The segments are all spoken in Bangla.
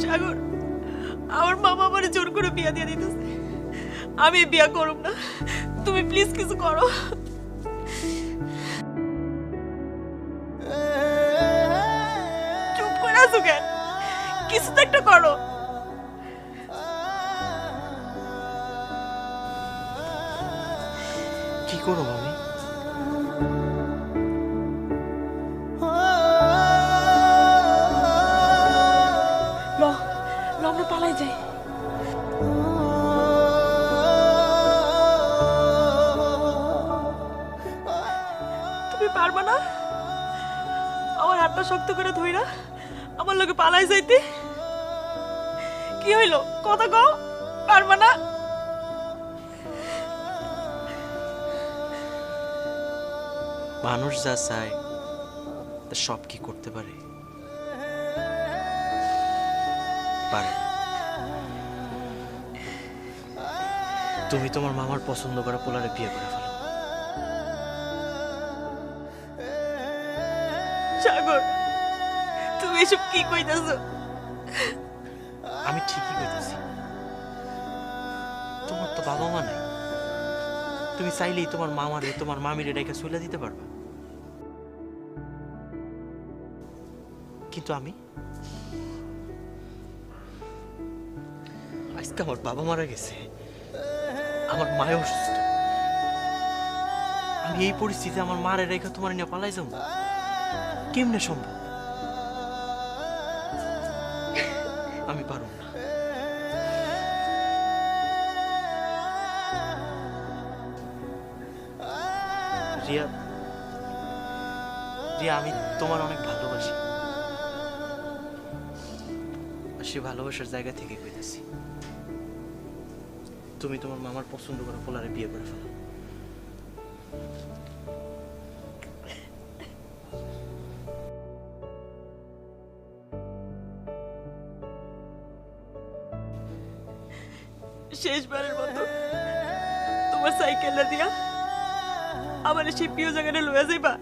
সাগর, আমার মামা আমার জোর করে বিয়া দিয়ে দিতেছে। আমি বিয়া করব না। তুমি প্লিজ কিছু করো। চুপ করে আছো কেন? কিছু তো একটা করো। কি করো আমি আমরা পালাই যাই। তুমি পারবা না? আমার হাতটা শক্ত করে ধইরা আমার লোকে পালাই যাইতে। কি হইল? কথা কও, পারবা না? মানুষ যা চায়, তা সব কি করতে পারে? পারে। তুমি তোমার মামার পছন্দ করা পোলারে বিয়ে করে ফেলো। সাগর তুমি এসব কি কইতাছো? আমি ঠিকই কইতেছি। তোমার তো বাবা মা নাই। তুমি চাইলেই তোমার মামারে তোমার মামিরে রেখে চলে দিতে পারবা। কিন্তু আমি? আজকে আমার বাবা মারা গেছে। আমার মায় অসুস্থ। আমি এই পরিস্থিতিতে আমার মারে রেখে তোমার নিয়ে পালাই যাব। কেমনে সম্ভব? আমি পারব না। রিয়া রিয়া, আমি তোমার অনেক ভালোবাসি। সে ভালোবাসার জায়গা থেকে কইতেছি। তুমি তোমার মামার পছন্দ করা পোলারে বিয়ে করে ফেলো। শেষবারের মতো তোমার সাইকেলটা দিয়া আমার সেই প্রিয় জায়গাটা লয়ে যাইবা।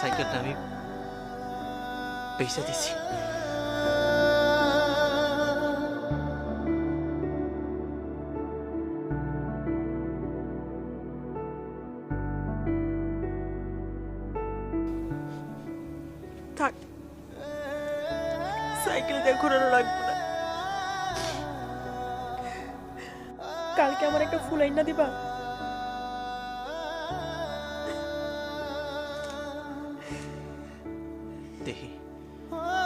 সাইকেলটা আমি পয়সা দিছি। থাক। সাইকেল দিয়ে ঘোরানো লাগবে না। কালকে আমার একটা ফুল আইনা দিবা? देखते हैं। हाँ।